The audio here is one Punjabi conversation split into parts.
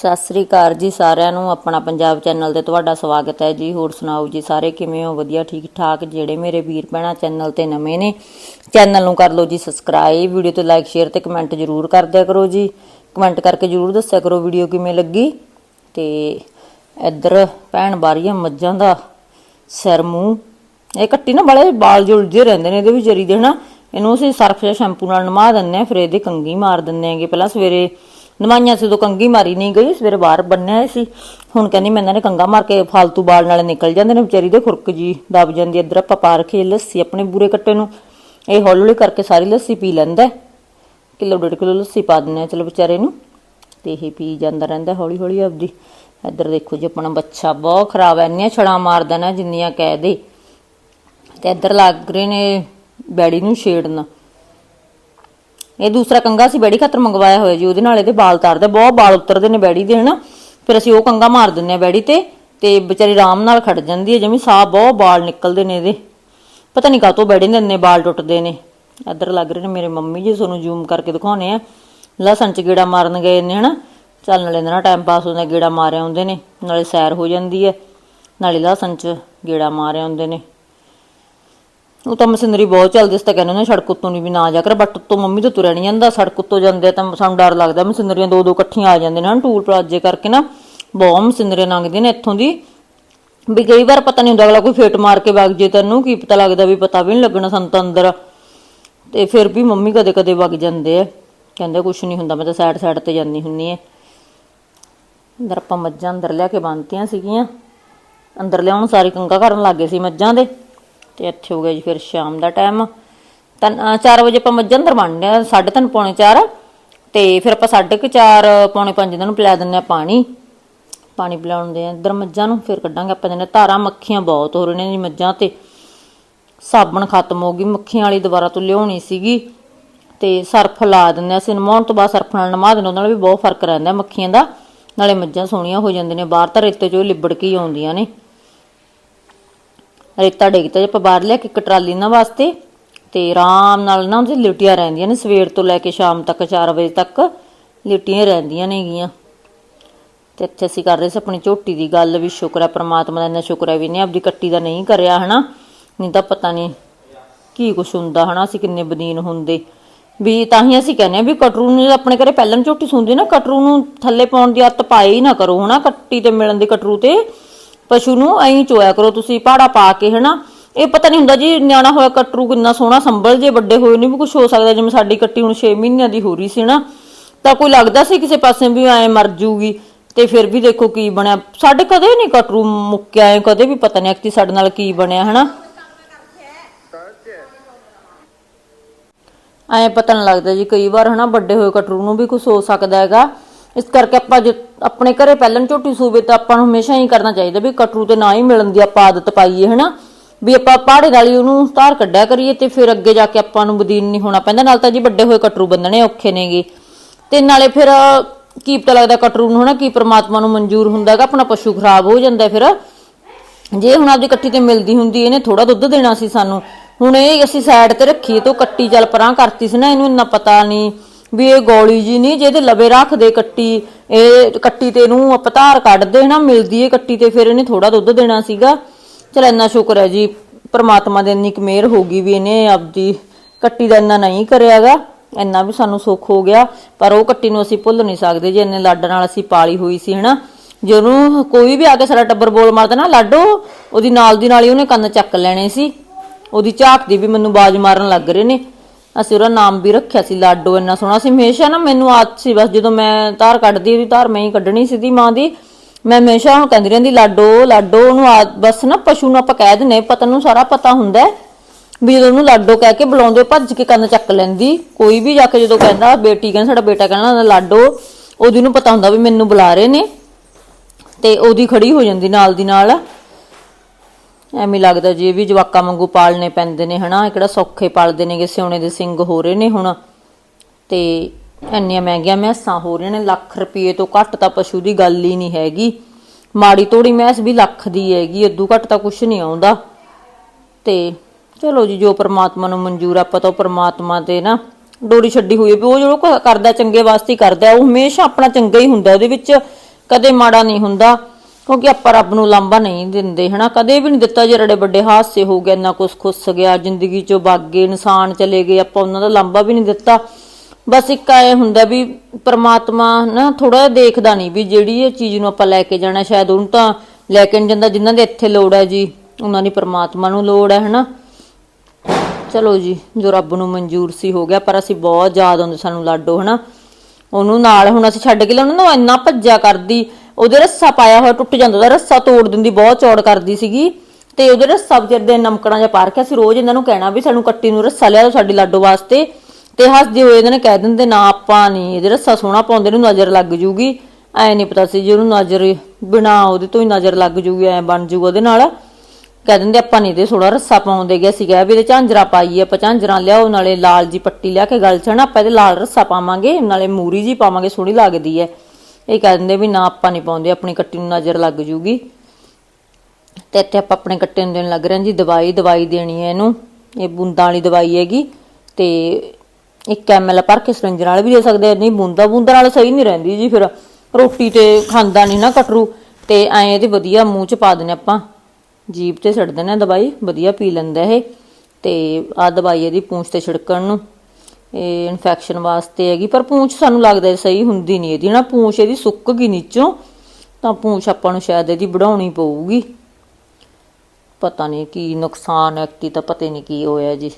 ਸਤਿ ਸ੍ਰੀ ਅਕਾਲ ਜੀ ਸਾਰਿਆਂ ਨੂੰ, ਆਪਣਾ ਪੰਜਾਬ ਚੈਨਲ ਤੇ ਤੁਹਾਡਾ ਸਵਾਗਤ ਹੈ ਜੀ। ਹੋਰ ਸੁਣਾਓ ਜੀ ਸਾਰੇ, ਕਿਵੇਂ ਹੋ? ਵਧੀਆ ਠੀਕ ਠਾਕ ਜਿਹੜੇ ਮੇਰੇ ਵੀਰ ਭੈਣਾਂ ਚੈਨਲ ਤੇ ਨਵੇਂ ਨੇ, ਚੈਨਲ ਨੂੰ ਕਰ ਲਓ ਜੀ ਸਬਸਕ੍ਰਾਈਬ। ਵੀਡੀਓ ਤੇ ਲਾਈਕ, ਸ਼ੇਅਰ ਤੇ ਕਮੈਂਟ ਜ਼ਰੂਰ ਕਰ ਦਿਆ ਕਰੋ ਜੀ। ਕਮੈਂਟ ਕਰਕੇ ਜ਼ਰੂਰ ਦੱਸਿਆ ਕਰੋ ਵੀਡੀਓ ਕਿਵੇਂ ਲੱਗੀ। ਤੇ ਇੱਧਰ ਭੈਣ ਬਾਰੀਆਂ ਮੱਝਾਂ ਦਾ ਸਿਰ, ਮੂੰਹ, ਇਹ ਕੱਟੀ ਨਾ ਬੜੇ ਵਾਲ ਜੁਲਜੇ ਰਹਿੰਦੇ ਨੇ ਇਹਦੇ ਵਿੱਚ ਜਰੀ ਦੇ, ਹਨਾ? ਇਹਨੂੰ ਅਸੀਂ ਸਰਫ ਜਾਂ ਸ਼ੈਂਪੂ ਨਾਲ ਨਵਾ ਦਿੰਨੇ ਆ ਫਿਰ ਇਹਦੇ ਕੰਗੀ ਮਾਰ ਦਿੰਨੇ ਆਂਗੇ ਪਹਿਲਾਂ ਸਵੇਰੇ ਨਵਾਈਆਂ ਸੀ, ਉਦੋਂ ਕੰਗੀ ਮਾਰੀ ਨਹੀਂ ਗਈ, ਸਵੇਰੇ ਬਾਹਰ ਬੰਨਿਆ ਸੀ। ਹੁਣ ਕਹਿੰਦੀ ਮੈਂ ਇਹਨਾਂ ਨੇ ਕੰਗਾ ਮਾਰ ਕੇ ਫਾਲਤੂ ਬਾਲ ਨਾਲੇ ਨਿਕਲ ਜਾਂਦੇ ਨੇ, ਵਿਚਾਰੀ ਦੇ ਖੁਰਕ ਜੀ ਦਬ ਜਾਂਦੀ ਇੱਧਰ ਆਪਾਂ ਪਾ ਰੱਖੀ ਲੱਸੀ, ਆਪਣੇ ਬੂਰੇ ਕੱਟੇ ਨੂੰ। ਇਹ ਹੌਲੀ ਹੌਲੀ ਕਰਕੇ ਸਾਰੀ ਲੱਸੀ ਪੀ ਲੈਂਦਾ ਕਿਲੋ, ਡੇਢ ਕਿਲੋ ਲੱਸੀ ਪਾ ਦਿੰਨੇ ਆ ਚਲੋ ਵਿਚਾਰੇ ਨੂੰ। ਤੇ ਇਹ ਪੀ ਜਾਂਦਾ ਰਹਿੰਦਾ ਹੌਲੀ ਹੌਲੀ ਆਪਦੀ। ਇੱਧਰ ਦੇਖੋ ਜੀ ਆਪਣਾ ਬੱਚਾ ਬਹੁਤ ਖਰਾਬ ਐ ਇੰਨੀਆਂ ਛੜਾਂ ਮਾਰਦਾ ਨਾ ਜਿੰਨੀਆਂ ਕਹਿ ਦੇ। ਤੇ ਇੱਧਰ ਲੱਗ ਰਹੇ ਨੇ ਬੈੜੀ ਨੂੰ ਛੇੜਨਾ। ਇਹ ਦੂਸਰਾ ਕੰਗਾ ਸੀ ਬੈੜੀ ਖਾਤਰ ਮੰਗਵਾਇਆ ਹੋਇਆ ਜੀ, ਉਹਦੇ ਨਾਲ ਇਹਦੇ ਵਾਲ ਤਾਰਦਾ, ਬਹੁਤ ਵਾਲ ਉਤਰਦੇ ਨੇ ਬੈੜੀ ਦੇ, ਹਨਾ? ਫਿਰ ਅਸੀਂ ਉਹ ਕੰਗਾ ਮਾਰ ਦਿੰਨੇ ਆ ਬੈੜੀ ਤੇ ਤੇ ਵਿਚਾਰੀ ਆਰਾਮ ਨਾਲ ਖੜ ਜਾਂਦੀ ਹੈ ਜਿਵੇਂ ਸਾਹ ਬਹੁਤ ਵਾਲ ਨਿਕਲਦੇ ਨੇ ਇਹਦੇ। ਪਤਾ ਨਹੀਂ ਕਾਤੋਂ ਬੈੜੀ ਦੇ ਇੰਨੇ ਵਾਲ ਟੁੱਟਦੇ ਨੇ। ਇੱਧਰ ਲੱਗ ਰਹੇ ਨੇ ਮੇਰੇ ਮੰਮੀ ਜੀ ਤੁਹਾਨੂੰ ਜ਼ੂਮ ਕਰਕੇ ਦਿਖਾਉਣੇ ਆ ਲਸਣ ਚ ਗੇੜਾ ਮਾਰਨ ਗਏ ਨੇ, ਹਨਾ? ਚੱਲ ਨਾਲੇ ਇਹਨਾਂ ਨਾਲ ਟਾਈਮ ਪਾਸ ਹੁੰਦਾ, ਗੇੜਾ ਮਾਰਿਆ ਹੁੰਦੇ ਨੇ, ਨਾਲੇ ਸੈਰ ਹੋ ਜਾਂਦੀ ਹੈ। ਨਾਲੇ ਲਸਣ ਚ ਗੇੜਾ ਮਾਰਿਆ ਹੁੰਦੇ ਨੇ। ਉਹ ਤਾਂ ਮਸ਼ੀਨਰੀ ਬਹੁਤ ਚੱਲਦੀ ਸੀ ਤਾਂ ਕਹਿੰਦੇ ਨੇ ਸੜਕ ਉੱਤੋਂ ਨਹੀਂ ਵੀ ਨਾ ਜਾ ਕਰ ਬਟ ਉੱਤੋਂ ਮੰਮੀ ਤੋਂ ਤੁਰਿਆ ਨਹੀਂ ਜਾਂਦਾ, ਸੜਕ ਉੱਤੋਂ ਜਾਂਦੇ ਤਾਂ ਸਾਨੂੰ ਡਰ ਲੱਗਦਾ, ਮਸ਼ੀਨਰੀਆਂ ਦੋ ਦੋ ਇਕੱਠੀਆਂ ਆ ਜਾਂਦੇ ਨੇ ਨਾ ਟੂਲ ਪਲਾਜੇ ਕਰਕੇ ਨਾ, ਬਹੁਤ ਮਸ਼ੀਨਰੀਆਂ ਲੰਘਦੀਆਂ ਨੇ ਇੱਥੋਂ ਦੀ। ਵੀ ਕਈ ਵਾਰ ਪਤਾ ਨਹੀਂ ਹੁੰਦਾ ਅਗਲਾ ਕੋਈ ਫੇਟ ਮਾਰ ਕੇ ਵਗ ਜੇ ਤੈਨੂੰ, ਕੀ ਪਤਾ ਲੱਗਦਾ ਵੀ ਪਤਾ ਵੀ ਨਹੀਂ ਲੱਗਣਾ ਸਾਨੂੰ ਤਾਂ ਅੰਦਰ। ਤੇ ਫਿਰ ਵੀ ਮੰਮੀ ਕਦੇ ਕਦੇ ਵਗ ਜਾਂਦੇ ਆ, ਕਹਿੰਦੇ ਕੁਛ ਨਹੀਂ ਹੁੰਦਾ, ਮੈਂ ਤਾਂ ਸਾਈਡ ਸਾਈਡ ਤੇ ਜਾਂਦੀ ਹੁੰਨੀ ਐ ਅੰਦਰ ਆਪਾਂ ਮੱਝਾਂ ਅੰਦਰ ਲਿਆ ਕੇ ਬੰਨਤੀਆਂ ਸੀਗੀਆਂ, ਅੰਦਰ ਲਿਆਉਣ ਸਾਰੀ ਕੰਗਾ ਕਰਨ ਲੱਗੇ ਸੀ ਮੱਝਾਂ ਦੇ। ਤੇ ਇੱਥੇ ਹੋ ਗਿਆ ਜੀ ਫਿਰ ਸ਼ਾਮ ਦਾ ਟਾਈਮ। ਤਾਂ 4 ਵਜੇ ਆਪਾਂ ਮੱਝਾਂ ਅੰਦਰ ਬੰਨ੍ਹਦੇ ਆ 3:30 ਪੌਣੇ 4 ਤੇ ਫਿਰ ਆਪਾਂ 4:30 ਪੌਣੇ 5 ਦਿਨ ਨੂੰ ਪਿਲਾ ਦਿੰਦੇ ਆ ਪਾਣੀ। ਪਾਣੀ ਪਿਲਾਉਣ ਦੇ ਆ ਇੱਧਰ ਮੱਝਾਂ ਨੂੰ, ਫਿਰ ਕੱਢਾਂਗੇ ਆਪਾਂ ਜਨੇ ਧਾਰਾਂ, ਮੱਖੀਆਂ ਬਹੁਤ ਹੋ ਰਹੀਆਂ ਨੇ ਜੀ ਮੱਝਾਂ ਤੇ। ਸਾਬਣ ਖਤਮ ਹੋ ਗਈ, ਮੱਖੀਆਂ ਵਾਲੀ ਦੁਬਾਰਾ ਤੋਂ ਲਿਆਉਣੀ ਸੀਗੀ। ਤੇ ਸਰਫ ਲਾ ਦਿੰਦੇ ਆ ਅਸੀਂ ਨਮਾਉਣ ਤੋਂ ਬਾਅਦ ਸਰਫ ਨਾਲ ਨਮਾ ਦਿੰਦੇ ਉਹਦੇ ਨਾਲ ਵੀ ਬਹੁਤ ਫ਼ਰਕ ਰਹਿੰਦਾ ਮੱਖੀਆਂ ਦਾ। ਨਾਲੇ ਮੱਝਾਂ ਸੋਹਣੀਆਂ ਹੋ ਜਾਂਦੀਆਂ ਨੇ, ਬਾਹਰ ਤਾਂ ਰੇਤੇ 'ਚੋਂ ਲਿਬੜ ਕੇ ਹੀ ਆਉਂਦੀਆਂ ਨੇ। ਰੇਤਾ ਡਿੱਗਦਾ ਜੇ ਆਪਾਂ ਬਾਹਰ ਲਿਆ ਕੇ ਇੱਕ ਟਰਾਲੀ ਇਹਨਾਂ ਵਾਸਤੇ, ਤੇ ਆਰਾਮ ਨਾਲ ਨਾ ਉਹਦੇ ਲਿਟੀਆਂ ਰਹਿੰਦੀਆਂ ਨੇ ਸਵੇਰ ਤੋਂ ਲੈ ਕੇ ਸ਼ਾਮ ਤੱਕ 4 ਵਜੇ ਤੱਕ, ਲਿਟੀਆਂ ਰਹਿੰਦੀਆਂ ਨੇਗੀਆਂ ਤੇ ਇੱਥੇ ਅਸੀਂ ਕਰ ਰਹੇ ਸੀ ਆਪਣੀ ਝੋਟੀ ਦੀ ਗੱਲ ਵੀ, ਸ਼ੁਕਰ ਹੈ ਪ੍ਰਮਾਤਮਾ ਦਾ ਇੰਨਾ ਸ਼ੁਕਰ ਹੈ ਵੀ ਨੇ ਆਪਦੀ ਕੱਟੀ ਦਾ ਨਹੀਂ ਕਰਿਆ, ਹਨਾ? ਨਹੀਂ ਤਾਂ ਪਤਾ ਨਹੀਂ ਕੀ ਕੁਛ ਹੁੰਦਾ, ਹਨਾ? ਅਸੀਂ ਕਿੰਨੇ ਬਦੀਨ ਹੁੰਦੇ। ਵੀ ਤਾਂ ਹੀ ਅਸੀਂ ਕਹਿੰਦੇ ਆ ਵੀ ਕਟਰੂ ਨੂੰ ਆਪਣੇ ਘਰੇ ਪਹਿਲਾਂ ਨੂੰ ਝੋਟੀ ਸੁੰਦੀ ਨਾ, ਕਟਰੂ ਨੂੰ ਥੱਲੇ ਪਾਉਣ ਦੀ ਆਦਤ ਪਾਈ ਨਾ ਕਰੋ, ਹਨਾ? ਕੱਟੀ ਤੇ ਮਿਲਣ ਦੀ ਕਟਰੂ ਤੇ ਪਸ਼ੂ ਨੂੰ ਐਂ ਚੋਇਆ ਕਰੋ, ਤੁਸੀਂ ਪਾੜਾ ਪਾ ਕੇ, ਹਨਾ? ਇਹ ਪਤਾ ਨਹੀਂ ਹੁੰਦਾ ਜੀ, ਨਿਆਣਾ ਹੋਇਆ ਕਟਰੂ ਕਿੰਨਾ ਸੋਹਣਾ, ਸੰਭਲ ਜੇ ਵੱਡੇ ਹੋਏ ਨਹੀਂ ਵੀ ਕੁਝ ਹੋ ਸਕਦਾ, ਜਿਵੇਂ ਸਾਡੀ ਕੱਟੀ ਹੁਣ 6 ਮਹੀਨਿਆਂ ਦੀ ਹੋ ਰਹੀ ਸੀ ਨਾ ਤਾਂ ਕੋਈ ਲੱਗਦਾ ਸੀ ਕਿਸੇ ਪਾਸੇ ਵੀ ਐ ਮਰ ਜੂਗੀ? ਤੇ ਫਿਰ ਵੀ ਦੇਖੋ ਕੀ ਬਣਿਆ। ਸਾਡੇ ਕਦੇ ਨਹੀਂ ਕਟਰੂ ਮੁੱਕਿਆ, ਐ ਕਦੇ ਵੀ ਪਤਾ ਨਹੀਂ ਕਿ ਸਾਡੇ ਨਾਲ ਕੀ ਬਣਿਆ, ਹਨਾ? ਐ ਪਤਾ ਨਹੀਂ ਲੱਗਦਾ ਜੀ, ਕਈ ਵਾਰ, ਹਨਾ, ਵੱਡੇ ਹੋਏ ਕਟਰੂ ਨੂੰ ਵੀ ਕੁਝ ਹੋ ਸਕਦਾ ਹੈਗਾ। ਇਸ ਕਰਕੇ ਆਪਾਂ ਜੇ ਆਪਣੇ ਘਰੇ ਪਹਿਲਾਂ ਝੋਟੀ ਸੂਵੇ ਤਾਂ ਆਪਾਂ ਨੂੰ ਹਮੇਸ਼ਾ ਹੀ ਕਰਨਾ ਚਾਹੀਦਾ ਵੀ ਕਟਰੂ ਤੇ ਨਾ ਹੀ ਮਿਲਣ ਦੀ ਆਪਾਂ ਆਦਤ ਪਾਈਏ, ਹਨਾ? ਵੀ ਆਪਾਂ ਪਹਾੜੇ ਵਾਲੀ ਉਹਨੂੰ ਧਾਰ ਕੱਢਿਆ ਕਰੀਏ ਤੇ ਫਿਰ ਅੱਗੇ ਜਾ ਕੇ ਆਪਾਂ ਨੂੰ ਬਦੀਨ ਨਹੀਂ ਹੋਣਾ ਪੈਂਦਾ। ਨਾਲ ਤਾਂ ਜੀ ਵੱਡੇ ਹੋਏ ਕਟਰੂ ਬੰਨਣੇ ਔਖੇ ਨੇਗੇ। ਤੇ ਨਾਲੇ ਫਿਰ ਕੀ ਪਤਾ ਲੱਗਦਾ ਕਟਰੂ ਨੂੰ, ਹਨਾ? ਕੀ ਪ੍ਰਮਾਤਮਾ ਨੂੰ ਮਨਜ਼ੂਰ ਹੁੰਦਾ ਹੈਗਾ, ਆਪਣਾ ਪਸ਼ੂ ਖਰਾਬ ਹੋ ਜਾਂਦਾ ਫਿਰ। ਜੇ ਹੁਣ ਆਪਦੀ ਕੱਟੀ ਤੇ ਮਿਲਦੀ ਹੁੰਦੀ, ਇਹਨੇ ਥੋੜਾ ਦੁੱਧ ਦੇਣਾ ਸੀ ਸਾਨੂੰ। ਹੁਣ ਇਹ ਅਸੀਂ ਸਾਈਡ ਤੇ ਰੱਖੀ ਤੋਂ ਕੱਟੀ ਚੱਲ ਪਰਾਂ ਕਰਤੀ ਸੀ ਨਾ, ਇਹਨੂੰ ਇੰਨਾ ਪਤਾ ਨਹੀਂ। ਵੀ ਇਹ ਗੋਲੀ ਜੀ ਨਹੀਂ ਜਿਹਦੇ ਲਵੇ ਰੱਖਦੇ ਕੱਟੀ, ਇਹ ਕੱਟੀ ਤੇ ਇਹਨੂੰ ਆਪਾਂ ਧਾਰ ਕੱਢਦੇ ਨਾ ਮਿਲਦੀ ਏ ਕੱਟੀ ਤੇ ਫਿਰ ਇਹਨੇ ਥੋੜਾ ਦੁੱਧ ਦੇਣਾ ਸੀਗਾ। ਚਲ ਇੰਨਾ ਸ਼ੁਕਰ ਹੈ ਜੀ, ਪ੍ਰਮਾਤਮਾ ਦੇ ਇੰਨੀ ਕੁ ਹੋ ਗਈ ਵੀ ਇਹਨੇ ਆਪਦੀ ਕੱਟੀ ਦਾ ਇੰਨਾ ਨਹੀਂ ਕਰਿਆਗਾ, ਇੰਨਾ ਵੀ ਸਾਨੂੰ ਸੁੱਖ ਹੋ ਗਿਆ, ਪਰ ਉਹ ਕੱਟੀ ਨੂੰ ਅਸੀਂ ਭੁੱਲ ਨਹੀਂ ਸਕਦੇ ਜੇ ਇੰਨੇ ਲਾਡ ਨਾਲ ਅਸੀਂ ਪਾਲੀ ਹੋਈ ਸੀ ਹਨਾ। ਜਦੋਂ ਕੋਈ ਵੀ ਆ ਕੇ ਸਾਡਾ ਟੱਬਰ ਬੋਲ ਮਾਰਦਾ ਨਾ, ਲਾਡੋ, ਉਹਦੀ ਨਾਲ ਦੀ ਨਾਲ ਹੀ ਉਹਨੇ ਕੰਨ ਚੱਕ ਲੈਣੇ ਸੀ, ਉਹਦੀ ਝਾਕ ਦੀ ਵੀ ਮੈਨੂੰ ਬਾਜ ਮਾਰਨ ਲੱਗ ਰਹੇ ਨੇ। ਅਸੀਂ ਉਹਦਾ ਨਾਮ ਵੀ ਰੱਖਿਆ ਸੀ, ਲਾਡੋ ਇੰਨਾ ਸੋਹਣਾ ਸੀ। ਹਮੇਸ਼ਾ ਨਾ ਮੈਨੂੰ ਆਦਤ ਸੀ, ਬਸ ਜਦੋਂ ਮੈਂ ਧਾਰ ਕੱਢਦੀ ਉਹਦੀ ਧਾਰ ਮੈਂ ਹੀ ਕੱਢਣੀ ਸੀ ਦੀ ਮਾਂ ਦੀ। ਮੈਂ ਹਮੇਸ਼ਾ ਉਹਨੂੰ ਕਹਿੰਦੀ ਰਹਿੰਦੀ, ਲਾਡੋ ਲਾਡੋ, ਉਹਨੂੰ ਬਸ ਨਾ ਪਸ਼ੂ ਨੂੰ ਆਪਾਂ ਕਹਿ ਦਿੰਨੇ ਪਤਾ ਨੂੰ ਸਾਰਾ ਪਤਾ ਹੁੰਦਾ ਵੀ ਜਦੋਂ ਉਹਨੂੰ ਲਾਡੋ ਕਹਿ ਕੇ ਬੁਲਾਉਂਦੇ, ਭੱਜ ਕੇ ਕੰਨ ਚੱਕ ਲੈਂਦੀ। ਕੋਈ ਵੀ ਜਾ ਕੇ ਜਦੋਂ ਕਹਿੰਦਾ, ਬੇਟੀ ਕਹਿੰਦਾ, ਸਾਡਾ ਬੇਟਾ ਕਹਿੰਦਾ ਲਾਡੋ, ਉਹਦੀ ਨੂੰ ਪਤਾ ਹੁੰਦਾ ਵੀ ਮੈਨੂੰ ਬੁਲਾ ਰਹੇ ਨੇ। ਤੇ ਉਹਦੀ ਖੜੀ ਹੋ ਜਾਂਦੀ ਨਾਲ ਦੀ ਨਾਲ। ਐਵੇਂ ਲੱਗਦਾ ਜੀ ਇਹ ਵੀ ਜਵਾਕਾਂ ਵਾਂਗੂ ਪਾਲਣੇ ਪੈਂਦੇ ਨੇ, ਹਨਾ? ਇਹ ਕਿਹੜਾ ਸੌਖੇ ਪਾਲਦੇ ਨੇਗੇ, ਸਿਉਣੇ ਦੇ ਸਿੰਘ ਹੋ ਰਹੇ ਨੇ ਹੁਣ। ਤੇ ਇੰਨੀਆਂ ਮਹਿੰਗੀਆਂ ਮੈਸਾਂ ਹੋ ਰਹੀਆਂ ਨੇ, ਲੱਖ ਰੁਪਏ ਤੋਂ ਘੱਟ ਤਾਂ ਪਸ਼ੂ ਦੀ ਗੱਲ ਹੀ ਨਹੀਂ ਹੈਗੀ। ਮਾੜੀ ਤੋੜੀ ਮੈਸ ਵੀ ਲੱਖ ਦੀ ਹੈਗੀ ਇਦੋਂ ਘੱਟ ਤਾਂ ਕੁਝ ਨਹੀਂ ਆਉਂਦਾ। ਤੇ ਚਲੋ ਜੀ, ਜੋ ਪ੍ਰਮਾਤਮਾ ਨੂੰ ਮਨਜ਼ੂਰ ਆ ਪਤਾ ਉਹ ਪ੍ਰਮਾਤਮਾ ਤੇ ਨਾ ਡੋਰੀ ਛੱਡੀ ਹੋਈ ਹੈ ਵੀ ਉਹ ਜਿਹੜਾ ਕਰਦਾ ਚੰਗੇ ਵਾਸਤੇ ਕਰਦਾ, ਉਹ ਹਮੇਸ਼ਾ ਆਪਣਾ ਚੰਗਾ ਹੀ ਹੁੰਦਾ, ਉਹਦੇ ਵਿੱਚ ਕਦੇ ਮਾੜਾ ਨਹੀਂ ਹੁੰਦਾ। ਕਿਉਂਕਿ ਆਪਾਂ ਰੱਬ ਨੂੰ ਲਾਂਭਾ ਨਹੀਂ ਦਿੰਦੇ, ਹਨਾ? ਕਦੇ ਵੀ ਨਹੀਂ ਦਿੱਤਾ ਜਿਹੜੇ ਵੱਡੇ ਹਾਦਸੇ ਹੋ ਗਏ, ਇੰਨਾ ਕੁਛ ਖੁੱਸ ਗਿਆ, ਜ਼ਿੰਦਗੀ ਚੋਂ ਬਾਗੇ ਇਨਸਾਨ ਚਲੇ ਗਏ, ਆਪਾਂ ਉਹਨਾਂ ਦਾ ਲਾਂਭਾ ਵੀ ਨਹੀਂ ਦਿੱਤਾ। ਬਸ ਇੱਕ ਐ ਹੁੰਦਾ ਵੀ ਪ੍ਰਮਾਤਮਾ ਨਾ ਥੋੜਾ ਦੇਖਦਾ ਨਹੀਂ ਵੀ ਜਿਹੜੀ ਇਹ ਚੀਜ਼ ਨੂੰ ਆਪਾਂ ਲੈ ਕੇ ਜਾਣਾ, ਸ਼ਾਇਦ ਉਹਨੂੰ ਤਾਂ ਲੈ ਕੇ ਨਹੀਂ ਜਾਂਦਾ ਜਿਨ੍ਹਾਂ ਦੇ ਇੱਥੇ ਲੋੜ ਹੈ ਜੀ, ਉਹਨਾਂ ਦੀ ਪ੍ਰਮਾਤਮਾ ਨੂੰ ਲੋੜ ਹੈ, ਹਨਾ? ਚਲੋ ਜੀ, ਜੋ ਰੱਬ ਨੂੰ ਮਨਜ਼ੂਰ ਸੀ ਹੋ ਗਿਆ, ਪਰ ਅਸੀਂ ਬਹੁਤ ਯਾਦ ਆਉਂਦੇ ਸਾਨੂੰ ਲਾਡੋ, ਹਨਾ? ਉਹਨੂੰ ਨਾਲ ਹੁਣ ਅਸੀਂ ਛੱਡ ਕੇ ਲਿਆਉਣਾ ਨਾ ਉਹ ਇੰਨਾ ਭੱਜਿਆ ਕਰਦੀ ਉਹਦੇ ਰੱਸਾ ਪਾਇਆ ਹੋਇਆ ਟੁੱਟ ਜਾਂਦਾ, ਉਹਦਾ ਰੱਸਾ ਤੋੜ ਦਿੰਦੀ, ਬਹੁਤ ਚੌੜ ਕਰਦੀ ਸੀਗੀ। ਤੇ ਉਹਦੇ ਰੱਸਾ ਵਿਚਾਰ ਦੇ ਨਮਕਣਾ ਜਿਹਾ ਪਾ ਰੱਖਿਆ ਸੀ, ਰੋਜ਼ ਇਹਨਾਂ ਨੂੰ ਕਹਿਣਾ ਵੀ ਸਾਨੂੰ ਕੱਟੀ ਨੂੰ ਰੱਸਾ ਲਿਆ ਦਿਓ ਸਾਡੀ ਲਾਡੋ ਵਾਸਤੇ। ਤੇ ਹੱਸਦੇ ਹੋਏ ਇਹਨਾਂ ਨੇ ਕਹਿ ਦਿੰਦੇ, ਨਾ ਆਪਾਂ ਨਹੀਂ ਇਹਦੇ ਰੱਸਾ ਸੋਹਣਾ ਪਾਉਂਦੇ ਨੂੰ ਨਜ਼ਰ ਲੱਗ ਜੂਗੀ। ਐ ਨਹੀਂ ਪਤਾ ਸੀ ਜੇ ਉਹਨੂੰ ਨਜ਼ਰ ਬਿਨਾ ਉਹਦੇ ਤੋਂ ਹੀ ਨਜ਼ਰ ਲੱਗ ਜੂਗੀ, ਐ ਬਣ ਜੂਗਾ ਉਹਦੇ ਨਾਲ। ਕਹਿ ਦਿੰਦੇ, ਆਪਾਂ ਨਹੀਂ ਤੇ ਥੋੜਾ ਰੱਸਾ ਪਾਉਂਦੇ ਗਿਆ ਸੀਗਾ। ਵੀ ਇਹਦੇ ਝਾਂਜਰਾ ਪਾਈਏ ਆਪਾਂ ਝਾਂਜਰਾ ਲਿਆਓ, ਨਾਲੇ ਲਾਲ ਜੀ ਪੱਟੀ ਲਿਆ ਕੇ ਗਲ ਚ ਆਪਾਂ ਇਹਦੇ ਲਾਲ ਰੱਸਾ ਪਾਵਾਂਗੇ, ਨਾਲੇ ਮੂਰੀ ਜੀ ਪਾਵਾਂਗੇ, ਸੋਹਣੀ ਲੱਗਦੀ ਐ ਇਹ ਕਹਿ ਦਿੰਦੇ ਵੀ ਨਾ ਆਪਾਂ ਨਹੀਂ ਪਾਉਂਦੇ, ਆਪਣੀ ਕੱਟੀ ਨੂੰ ਨਜ਼ਰ ਲੱਗ ਜੂਗੀ। ਤੇ ਇੱਥੇ ਆਪਾਂ ਆਪਣੇ ਕੱਟੇ ਨੂੰ ਦੇਣ ਲੱਗ ਰਹੇ ਹਾਂ ਜੀ, ਦਵਾਈ ਦਵਾਈ ਦੇਣੀ ਹੈ ਇਹਨੂੰ। ਇਹ ਬੂੰਦਾਂ ਵਾਲੀ ਦਵਾਈ ਹੈਗੀ ਤੇ 1 ml ਭਰ ਕੇ ਸਿਰੰਜ ਨਾਲ ਵੀ ਦੇ ਸਕਦੇ ਆ। ਨਹੀਂ, ਬੂੰਦਾ ਬੂੰਦਾ ਨਾਲ ਸਹੀ ਨਹੀਂ ਰਹਿੰਦੀ ਜੀ, ਫਿਰ ਰੋਟੀ ਤੇ ਖਾਂਦਾ ਨਹੀਂ ਨਾ ਕਟਰੂ। ਤੇ ਐਂ ਇਹਦੇ ਵਧੀਆ ਮੂੰਹ ਚ ਪਾ ਦਿੰਨੇ ਆਪਾਂ। ਜੀਭ ਤੇ ਛੱਡ ਦਿੰਨੇ ਆ ਦਵਾਈ, ਵਧੀਆ ਪੀ ਲੈਂਦਾ ਇਹ। ਤੇ ਆ ਦਵਾਈ ਇਹਦੀ ਪੂੰਛ ਤੇ ਛਿੜਕਣ ਨੂੰ। ਇਹ ਇਨਫੈਕਸ਼ਨ ਵਾਸਤੇ ਹੈਗੀ, ਪਰ ਪੂੰਛ ਸਾਨੂੰ ਲੱਗਦਾ ਸਹੀ ਹੁੰਦੀ ਨਹੀਂ ਇਹਦੀ। ਨਾ ਪੂੰਛ ਇਹਦੀ ਸੁੱਕ ਗਈ ਨੀਚੋਂ, ਤਾਂ ਪੂੰਛ ਆਪਾਂ ਨੂੰ ਸ਼ਾਇਦ ਇਹਦੀ ਵਧਾਉਣੀ ਪਊਗੀ। ਪਤਾ ਨਹੀਂ ਕੀ ਨੁਕਸਾਨ ਐਕਟੀ ਤਾਂ ਪਤਾ ਨਹੀਂ ਕੀ ਹੋਇਆ ਜੀ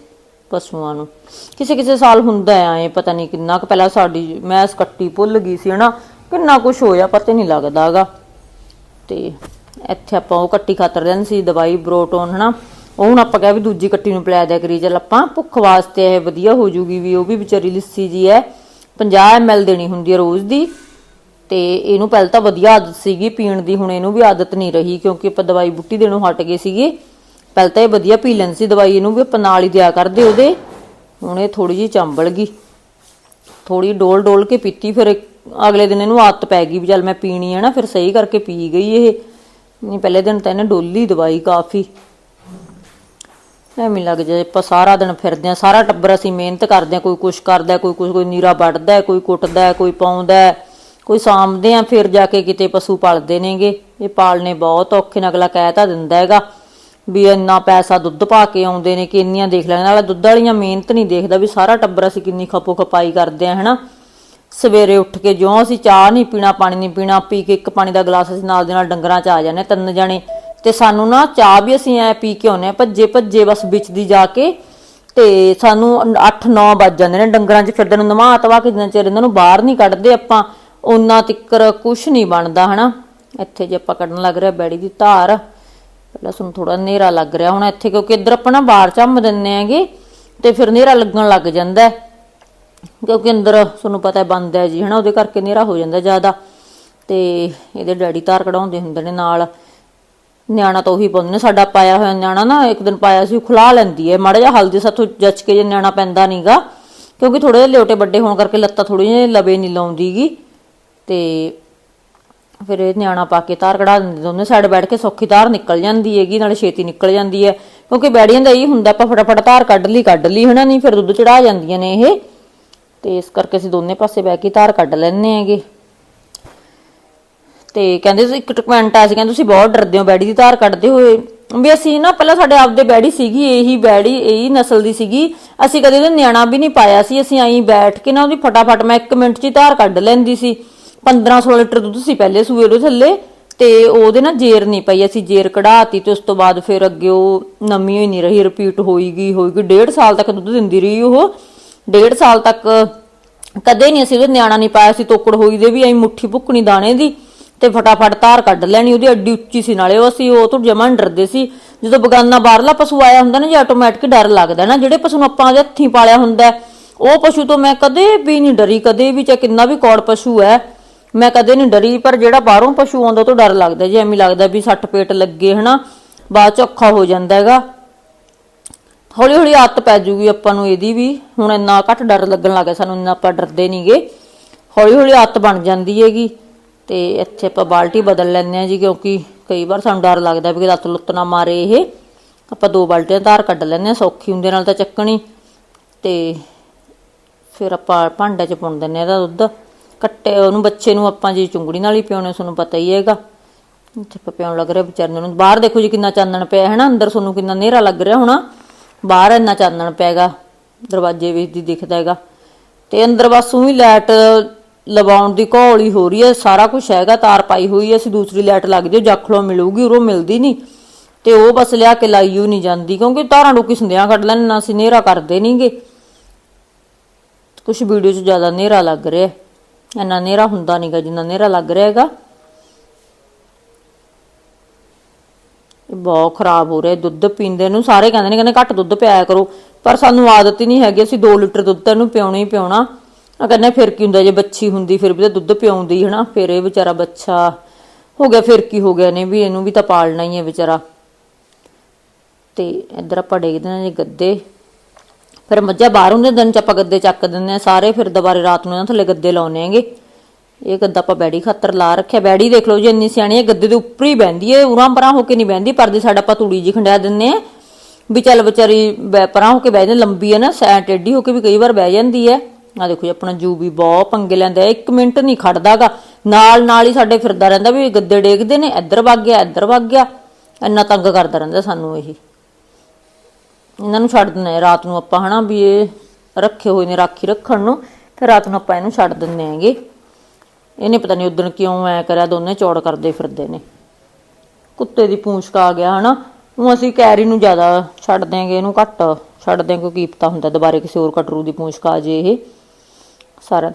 ਪਸ਼ੂਆਂ ਨੂੰ। ਕਿਸੇ ਕਿਸੇ ਸਾਲ ਹੁੰਦਾ ਆ ਐ ਪਤਾ ਨਹੀਂ ਕਿੰਨਾ ਕੁ ਪਹਿਲਾਂ ਸਾਡੀ ਮੈਸ ਕੱਟੀ ਭੁੱਲ ਗਈ ਸੀ, ਹਨਾ? ਕਿੰਨਾ ਕੁਝ ਹੋਇਆ, ਪਤਾ ਨਹੀਂ ਲੱਗਦਾਗਾ ਤੇ ਇੱਥੇ ਆਪਾਂ ਉਹ ਕੱਟੀ ਖਾਤਰ ਲੈਣ ਸੀ, ਦਵਾਈ ਬਰੋਟੋਨ, ਹਨਾ? ਉਹ ਹੁਣ ਆਪਾਂ ਕਿਹਾ ਵੀ ਦੂਜੀ ਕੱਟੀ ਨੂੰ ਪਿਲਾ ਦਿਆ ਕਰੀ, ਚੱਲ ਆਪਾਂ ਭੁੱਖ ਵਾਸਤੇ ਇਹ ਵਧੀਆ ਹੋ ਜੂਗੀ ਵੀ, ਉਹ ਵੀ ਵਿਚਾਰੀ ਲਿੱਸੀ ਜੀ ਹੈ 50 ml ਦੇਣੀ ਹੁੰਦੀ ਹੈ ਰੋਜ਼ ਦੀ, ਤੇ ਇਹਨੂੰ ਪਹਿਲਾਂ ਤਾਂ ਵਧੀਆ ਆਦਤ ਸੀਗੀ ਪੀਣ ਦੀ, ਹੁਣ ਇਹਨੂੰ ਵੀ ਆਦਤ ਨਹੀਂ ਰਹੀ, ਕਿਉਂਕਿ ਆਪਾਂ ਦਵਾਈ ਬੁੱਟੀ ਦੇਣੋਂ ਹਟ ਗਏ ਸੀਗੇ, ਪਹਿਲਾਂ ਤਾਂ ਇਹ ਵਧੀਆ ਪੀ ਲੈਂਦੀ ਸੀ ਦਵਾਈ, ਇਹਨੂੰ ਵੀ ਆਪਾਂ ਨਾਲ ਹੀ ਦਿਆ ਕਰਦੇ ਉਹਦੇ, ਹੁਣ ਇਹ ਥੋੜੀ ਜਿਹੀ ਚੰਬਲ ਗਈ ਥੋੜੀ ਡੋਲ ਡੋਲ ਕੇ ਪੀਤੀ, ਫਿਰ ਅਗਲੇ ਦਿਨ ਇਹਨੂੰ ਆਦਤ ਪੈ ਗਈ ਵੀ ਚੱਲ ਮੈਂ ਪੀਣੀ ਹੈ ਨਾ, ਫਿਰ ਸਹੀ ਕਰਕੇ ਪੀ ਗਈ ਇਹ, ਨਹੀਂ ਪਹਿਲੇ ਦਿਨ ਤਾਂ ਇਹਨੇ ਡੋਲੀ ਦਵਾਈ ਕਾਫੀ ਐਵੇਂ ਲੱਗ ਜਾਏ, ਆਪਾਂ ਸਾਰਾ ਦਿਨ ਫਿਰਦੇ ਆ ਸਾਰਾ ਟੱਬਰ ਅਸੀਂ ਮਿਹਨਤ ਕਰਦੇ ਆ ਕੋਈ ਕੁਛ ਕਰਦਾ, ਕੋਈ ਕੁਛ, ਕੋਈ ਨੀਰਾ ਵੱਢਦਾ, ਕੋਈ ਕੁੱਟਦਾ, ਕੋਈ ਪਾਉਂਦਾ, ਕੋਈ ਸਾਂਭਦੇ ਆ ਫਿਰ ਜਾ ਕੇ ਕਿਤੇ ਪਸ਼ੂ ਪਾਲਦੇ ਨੇਗੇ। ਇਹ ਪਾਲਨੇ ਬਹੁਤ ਔਖੇ ਨੇ, ਅਗਲਾ ਕਹਿ ਤਾਂ ਦਿੰਦਾ ਹੈਗਾ ਵੀ ਇੰਨਾ ਪੈਸਾ ਦੁੱਧ ਪਾ ਕੇ ਆਉਂਦੇ ਨੇ ਕਿ ਇੰਨੀਆਂ ਦੇਖ ਲੈਣ ਵਾਲਾ ਦੁੱਧ ਵਾਲੀਆਂ ਮਿਹਨਤ ਨਹੀਂ ਦੇਖਦਾ ਵੀ ਸਾਰਾ ਟੱਬਰ ਅਸੀਂ ਕਿੰਨੀ ਖਪੋ ਖਪਾਈ ਕਰਦੇ ਆ ਹਨਾ? ਸਵੇਰੇ ਉੱਠ ਕੇ ਜਿਉਂ ਅਸੀਂ ਚਾਹ ਨਹੀਂ ਪੀਣਾ, ਪਾਣੀ ਨਹੀਂ ਪੀਣਾ, ਪੀ ਕੇ ਇੱਕ ਪਾਣੀ ਦਾ ਗਲਾਸ ਅਸੀਂ ਨਾਲ ਦੇ ਨਾਲ ਡੰਗਰਾਂ 'ਚ ਆ ਜਾਂਦੇ ਤਿੰਨ ਜਣੇ ਤੇ ਸਾਨੂੰ ਨਾ ਚਾਹ ਵੀ ਅਸੀਂ ਐ ਪੀ ਕੇ ਆਉਂਦੇ ਆ ਭੱਜੇ ਭੱਜੇ ਬਸ ਵਿੱਚ ਦੀ ਜਾ ਕੇ। ਤੇ ਸਾਨੂੰ 8-9 ਵੱਜ ਜਾਂਦੇ ਨੇ, ਡੰਗਰਾਂ 'ਚ ਫਿਰਦੇ ਨੂੰ, ਨਵਾ ਤਵਾ ਕੇ ਜਿੰਨਾ ਚਿਰ ਇਹਨਾਂ ਨੂੰ ਬਾਹਰ ਨਹੀਂ ਕੱਢਦੇ ਆਪਾਂ। ਉਹਨਾਂ ਤਿੱਕਰ ਕੁਛ ਨਹੀਂ ਬਣਦਾ, ਹਨਾ? ਇੱਥੇ ਜੇ ਆਪਾਂ ਕੱਢਣ ਲੱਗ ਰਿਹਾ ਬੈੜੀ ਦੀ ਧਾਰ, ਪਹਿਲਾਂ ਸਾਨੂੰ ਥੋੜਾ ਹਨੇਰਾ ਲੱਗ ਰਿਹਾ ਹੁਣ ਇੱਥੇ, ਕਿਉਂਕਿ ਇੱਧਰ ਆਪਾਂ ਨਾ ਬਾਹਰ ਝੰਮ ਦਿੰਨੇ ਆਂਗੇ ਤੇ ਫਿਰ ਹਨੇਰਾ ਲੱਗਣ ਲੱਗ ਜਾਂਦਾ ਕਿਉਂਕਿ ਅੰਦਰ ਤੁਹਾਨੂੰ ਪਤਾ ਹੈ ਬੰਦ ਹੈ ਜੀ, ਹਨਾ? ਉਹਦੇ ਕਰਕੇ ਹਨੇਰਾ ਹੋ ਜਾਂਦਾ ਜ਼ਿਆਦਾ। ਤੇ ਇਹਦੇ ਡੈਡੀ ਧਾਰ ਕਢਾਉਂਦੇ ਹੁੰਦੇ ਨੇ ਨਾਲ। ਨਿਆਣਾ ਤਾਂ ਉਹੀ ਪਾਉਂਦੇ ਨੇ, ਸਾਡਾ ਪਾਇਆ ਹੋਇਆ ਨਿਆਣਾ ਨਾ, ਇੱਕ ਦਿਨ ਪਾਇਆ ਸੀ, ਉਹ ਖੁਲਾ ਲੈਂਦੀ ਹੈ ਮਾੜਾ ਜਿਹਾ ਹਲਦੀ ਸਾਥੋਂ ਜੱਚ ਕੇ ਜੇ ਨਿਆਣਾ ਪੈਂਦਾ ਨਹੀਂਗਾ ਕਿਉਂਕਿ ਥੋੜੇ ਜਿਹੇ ਲਿਓਟੇ ਵੱਡੇ ਹੋਣ ਕਰਕੇ ਲੱਤਾਂ ਥੋੜੀ ਜਿਹੀ ਲਵੇ ਨਹੀਂ ਲਾਉਂਦੀਗੀ। ਤੇ ਫਿਰ ਇਹ ਨਿਆਣਾ ਪਾ ਕੇ ਤਾਰ ਕਢਾ ਦਿੰਦੇ ਦੋਨੇ ਸਾਈਡ ਬੈਠ ਕੇ, ਸੌਖੀ ਤਾਰ ਨਿਕਲ ਜਾਂਦੀ ਹੈਗੀ, ਨਾਲੇ ਛੇਤੀ ਨਿਕਲ ਜਾਂਦੀ ਹੈ ਕਿਉਂਕਿ ਬੈੜੀਆਂ ਦਾ ਇਹ ਹੁੰਦਾ, ਆਪਾਂ ਫਟਾਫਟ ਤਾਰ ਕੱਢ ਲਈ ਕੱਢ ਲਈ, ਹਨਾ ਨਹੀਂ ਫਿਰ ਦੁੱਧ ਚੜਾ ਜਾਂਦੀਆਂ ਨੇ ਇਹ। ਤੇ ਇਸ ਕਰਕੇ ਅਸੀਂ ਦੋਨੇ ਪਾਸੇ ਬਹਿ ਕੇ ਤਾਰ ਕੱਢ ਲੈਣੇ ਹੈਗੇ। ਤੇ ਕਹਿੰਦੇ ਤੁਸੀਂ ਇੱਕ ਕਮੈਂਟ ਆਇਆ ਸੀ ਕਹਿੰਦੇ ਤੁਸੀਂ ਬਹੁਤ ਡਰਦੇ ਹੋ, ਬੈੜੀ ਦੀ ਧਾਰ ਕੱਢਦੇ ਹੋਏ। ਵੀ ਅਸੀਂ ਨਾ ਪਹਿਲਾਂ ਸਾਡੇ ਆਪਦੇ ਬੈੜੀ ਸੀਗੀ, ਇਹੀ ਬੈੜੀ, ਇਹੀ ਨਸਲ ਦੀ ਸੀਗੀ। ਅਸੀਂ ਕਦੇ ਉਹਦਾ ਨਿਆਣਾ ਵੀ ਨਹੀਂ ਪਾਇਆ ਸੀ, ਅਸੀਂ ਆਈ ਬੈਠ ਕੇ ਨਾ ਉਹਦੀ ਫਟਾਫਟ ਮੈਂ 1 ਮਿੰਟ 'ਚ ਹੀ ਧਾਰ ਕੱਢ ਲੈਂਦੀ ਸੀ। 1500 ਲੀਟਰ ਦੁੱਧ ਸੀ ਪਹਿਲੇ ਸੂਏ ਦੇ ਥੱਲੇ, ਤੇ ਉਹਦੇ ਨਾਲ ਜੇਰ ਨਹੀਂ ਪਈ, ਅਸੀਂ ਜੇਰ ਕਢਾਤੀ ਤੇ ਉਸ ਤੋਂ ਬਾਅਦ ਫਿਰ ਅੱਗੇ ਉਹ ਨਮੀ ਹੋਈ ਨਹੀਂ ਰਹੀ ਰਿਪੀਟ ਹੋਈ ਗਈ ਹੋਈ ਗਈ। ਡੇਢ ਸਾਲ ਤੱਕ ਦੁੱਧ ਦਿੰਦੀ ਰਹੀ ਉਹ। ਡੇਢ ਸਾਲ ਤੱਕ ਕਦੇ ਨਹੀਂ ਅਸੀਂ ਉਹਦੇ ਨਿਆਣਾ ਨਹੀਂ ਪਾਇਆ ਸੀ, ਤੋਕੜ ਹੋਈ ਦੇ ਵੀ ਐਂ ਮੁੱਠੀ ਭੁੱਕਣੀ ਦਾਣੇ ਦੀ। ਤੇ ਫਟਾਫਟ ਧਾਰ ਕੱਢ ਲੈਣੀ, ਉਹਦੀ ਅੱਡੀ ਉੱਚੀ ਸੀ ਨਾਲੇ ਉਹ ਅਸੀਂ ਉਹ ਤੋਂ ਜਮਾਂ ਨੀ ਡਰਦੇ ਸੀ। ਜਦੋਂ ਬਗਾਨਾ ਬਾਹਰਲਾ ਪਸ਼ੂ ਆਇਆ ਹੁੰਦਾ ਨਾ, ਜੀ ਆਟੋਮੈਟਿਕ ਡਰ ਲੱਗਦਾ ਨਾ, ਜਿਹੜੇ ਪਸ਼ੂ ਨੂੰ ਆਪਾਂ ਉਹਦੇ ਹੱਥੀਂ ਪਾਲਿਆ ਹੁੰਦਾ, ਉਹ ਪਸ਼ੂ ਤੋਂ ਮੈਂ ਕਦੇ ਵੀ ਨਹੀਂ ਡਰੀ, ਕਦੇ ਵੀ ਚਾਹੇ ਕਿੰਨਾ ਵੀ ਕੌੜ ਪਸ਼ੂ ਹੈ, ਮੈਂ ਕਦੇ ਨਹੀਂ ਡਰੀ, ਪਰ ਜਿਹੜਾ ਬਾਹਰੋਂ ਪਸ਼ੂ ਆਉਂਦਾ, ਉਹ ਤੋਂ ਡਰ ਲੱਗਦਾ ਜੀ ਐਵੇਂ ਲੱਗਦਾ ਵੀ ਸੱਟ ਪੇਟ ਲੱਗੇ, ਹਨਾ, ਬਾਅਦ ਚ ਔਖਾ ਹੋ ਜਾਂਦਾ ਹੈਗਾ। ਹੌਲੀ ਹੌਲੀ ਆਦਤ ਪੈ ਜੂਗੀ ਆਪਾਂ ਨੂੰ ਇਹਦੀ ਵੀ, ਹੁਣ ਇੰਨਾ ਘੱਟ ਡਰ ਲੱਗਣ ਲੱਗਾ ਸਾਨੂੰ ਇੰਨਾ ਆਪਾਂ ਡਰਦੇ ਨਹੀਂਗੇ ਹੌਲੀ ਹੌਲੀ ਆਦਤ ਬਣ ਜਾਂਦੀ ਹੈਗੀ। ਤੇ ਇੱਥੇ ਆਪਾਂ ਬਾਲਟੀ ਬਦਲ ਲੈਂਦੇ ਆ ਜੀ, ਕਿਉਂਕਿ ਕਈ ਵਾਰ ਸਾਨੂੰ ਡਰ ਲੱਗਦਾ ਵੀ ਲੱਤ ਲੁੱਤ ਨਾ ਮਾਰੇ ਇਹ। ਆਪਾਂ ਦੋ ਬਾਲਟੀਆਂ ਧਾਰ ਕੱਢ ਲੈਂਦੇ ਆ ਸੌਖੀ ਹੁੰਦੇ ਨਾਲ ਤਾਂ ਚੱਕਣੀ। ਤੇ ਫਿਰ ਆਪਾਂ ਭਾਂਡੇ 'ਚ ਪੁਣ ਦਿੰਨੇ ਆ ਇਹਦਾ ਦੁੱਧ। ਕੱਟੇ ਉਹਨੂੰ ਬੱਚੇ ਨੂੰ ਆਪਾਂ ਜੀ ਚੁੰਗੜੀ ਨਾਲ ਹੀ ਪਿਉਣੇ, ਤੁਹਾਨੂੰ ਪਤਾ ਹੀ ਹੈਗਾ। ਇੱਥੇ ਆਪਾਂ ਪਿਉਣ ਲੱਗ ਰਿਹਾ ਵਿਚਾਰੇ ਨੂੰ। ਬਾਹਰ ਦੇਖੋ ਜੀ ਕਿੰਨਾ ਚਾਨਣ ਪਿਆ ਹੈ ਨਾ, ਅੰਦਰ ਤੁਹਾਨੂੰ ਕਿੰਨਾ ਹਨੇਰਾ ਲੱਗ ਰਿਹਾ ਹੋਣਾ। ਬਾਹਰ ਇੰਨਾ ਚਾਨਣ ਪੈਗਾ ਦਰਵਾਜ਼ੇ ਵਿੱਚ ਦੀ ਦਿਖਦਾ ਹੈਗਾ। ਤੇ ਅੰਦਰ ਬਸ ਉਹੀ ਲਾਈਟ ਲਵਾਉਣ ਦੀ ਘੋਲੀ ਹੋ ਰਹੀ ਹੈ, ਸਾਰਾ ਕੁਝ ਹੈਗਾ, ਤਾਰ ਪਾਈ ਹੋਈ ਹੈ, ਅਸੀਂ ਦੂਸਰੀ ਲਾਈਟ ਲੱਗਦੀ ਹੈ ਜਖਲੋ ਮਿਲੂਗੀ, ਉਰੋਂ ਮਿਲਦੀ ਨਹੀਂ। ਤੇ ਉਹ ਬਸ ਲਿਆ ਕੇ ਲਾਈ ਨਹੀਂ ਜਾਂਦੀ, ਕਿਉਂਕਿ ਤਾਰਾਂ ਲੋਕੀ ਸੰਧਿਆ ਕੱਢ ਲੈਣ, ਨਾ ਅਸੀਂ ਹਨੇਰਾ ਕਰਦੇ ਨਹੀਂਗੇ ਕੁਝ ਵੀਡੀਓ 'ਚ ਜ਼ਿਆਦਾ ਹਨੇਰਾ ਲੱਗ ਰਿਹਾ ਇੰਨਾ ਹਨੇਰਾ ਹੁੰਦਾ ਨਹੀਂਗਾ ਜਿੰਨਾ ਹਨੇਰਾ ਲੱਗ ਰਿਹਾ ਹੈਗਾ। ਬਹੁਤ ਖਰਾਬ ਹੋ ਰਿਹਾ, ਦੁੱਧ ਪੀਂਦੇ ਨੂੰ ਸਾਰੇ ਕਹਿੰਦੇ ਨੇ, ਕਹਿੰਦੇ ਘੱਟ ਦੁੱਧ ਪਿਆਇਆ ਕਰੋ, ਪਰ ਸਾਨੂੰ ਆਦਤ ਹੀ ਨਹੀਂ ਹੈਗੀ, ਅਸੀਂ 2 ਲੀਟਰ ਦੁੱਧ ਤਾਂ ਇਹਨੂੰ ਪਿਉਣਾ ਹੀ ਪਿਉਣਾ। ਆ ਕਹਿੰਦੇ ਫਿਰ ਕੀ ਹੁੰਦਾ, ਜੇ ਬੱਚੀ ਹੁੰਦੀ ਫਿਰ ਵੀ ਤਾਂ ਦੁੱਧ ਪਿਆਉਂਦੀ ਹਨਾ, ਫਿਰ ਇਹ ਵਿਚਾਰਾ ਬੱਚਾ ਹੋ ਗਿਆ, ਫਿਰ ਕੀ ਹੋ ਗਿਆ ਨੇ ਵੀ ਇਹਨੂੰ ਵੀ ਤਾਂ ਪਾਲਣਾ ਹੀ ਹੈ ਵਿਚਾਰਾ। ਤੇ ਇੱਧਰ ਆਪਾਂ ਡੇਗਦੇ ਹਾਂ ਗੱਦੇ। ਫਿਰ ਮੱਝਾਂ ਬਾਹਰ ਹੁੰਦੇ ਦਿਨ ਚ ਆਪਾਂ ਗੱਦੇ ਚੱਕ ਦਿੰਦੇ ਆ ਸਾਰੇ, ਫਿਰ ਦੁਬਾਰੇ ਰਾਤ ਨੂੰ ਇਹਨਾਂ ਥੱਲੇ ਗੱਦੇ ਲਾਉਣੇ ਹੈਗੇ। ਇਹ ਗੱਦਾ ਆਪਾਂ ਬੈੜੀ ਖਾਤਰ ਲਾ ਰੱਖਿਆ, ਬੈੜੀ ਦੇਖ ਲਓ ਜੀ ਇੰਨੀ ਸਿਆਣੀ ਹੈ, ਗੱਦੇ ਦੇ ਉੱਪਰ ਹੀ ਬਹਿੰਦੀ ਹੈ, ਉਰਾਂ ਪਰਾਂ ਹੋ ਕੇ ਨਹੀਂ ਬਹਿੰਦੀ ਪਰਦੇ ਸਾਡਾ ਆਪਾਂ ਤੂੜੀ ਜੀ ਖੰਡਿਆ ਦਿੰਨੇ ਆ ਵੀ ਚੱਲ ਵਿਚਾਰੀ ਬੈ- ਪਰਾਂ ਹੋ ਕੇ ਬਹਿ ਜਾਂਦੀ, ਲੰਬੀ ਹੈ ਨਾ, ਸੈ ਟੇਢੀ ਹੋ ਕੇ ਵੀ ਕਈ ਵਾਰ ਬਹਿ ਜਾਂਦੀ ਹੈ। ਆ ਦੇਖੋ ਜੀ ਆਪਣਾ ਜੂ ਵੀ ਬਹੁਤ ਪੰਗੇ ਲੈਂਦਾ ਹੈ, ਇੱਕ ਮਿੰਟ ਨਹੀਂ ਖੜਦਾਗਾ। ਨਾਲ ਨਾਲ ਹੀ ਸਾਡੇ ਫਿਰਦਾ ਰਹਿੰਦਾ ਵੀ ਗੱਦੇ ਡੇਗਦੇ ਨੇ ਇੱਧਰ ਵਗ ਗਿਆ ਇੱਧਰ ਵਗ ਗਿਆ। ਇੰਨਾ ਤੰਗ ਕਰਦਾ ਰਹਿੰਦਾ ਸਾਨੂੰ ਇਹ। ਇਹਨਾਂ ਨੂੰ ਛੱਡ ਦਿੰਦੇ ਆ ਰਾਤ ਨੂੰ ਆਪਾਂ ਹਨਾ ਵੀ ਇਹ ਰੱਖੇ ਹੋਏ ਨੇ ਰਾਖੀ ਰੱਖਣ ਨੂੰ। ਫਿਰ ਰਾਤ ਨੂੰ ਆਪਾਂ ਇਹਨੂੰ ਛੱਡ ਦਿੰਦੇ ਆਂਗੇ ਇਹਨੇ ਪਤਾ ਨਹੀਂ ਉਦੋਂ ਕਿਉਂ ਐ ਕਰਿਆ ਦੋਨੇ ਚੌੜ ਕਰਦੇ ਫਿਰਦੇ ਨੇ। ਕੁੱਤੇ ਦੀ ਪੂੰਛ ਆ ਗਿਆ ਹਨਾ। ਉਹ ਅਸੀਂ ਕੈਰੀ ਨੂੰ ਜ਼ਿਆਦਾ ਛੱਡ ਦਿਆਂਗੇ ਇਹਨੂੰ ਘੱਟ ਛੱਡ ਦਿਆਂ ਕਿਉਂਕਿ ਕੀ ਪਤਾ ਹੁੰਦਾ ਦੁਬਾਰੇ ਕਿਸੇ ਹੋਰ ਕਟਰੂ ਦੀ ਪੂੰਛ ਆ ਜੇ ਇਹ। ਸਾਰਾ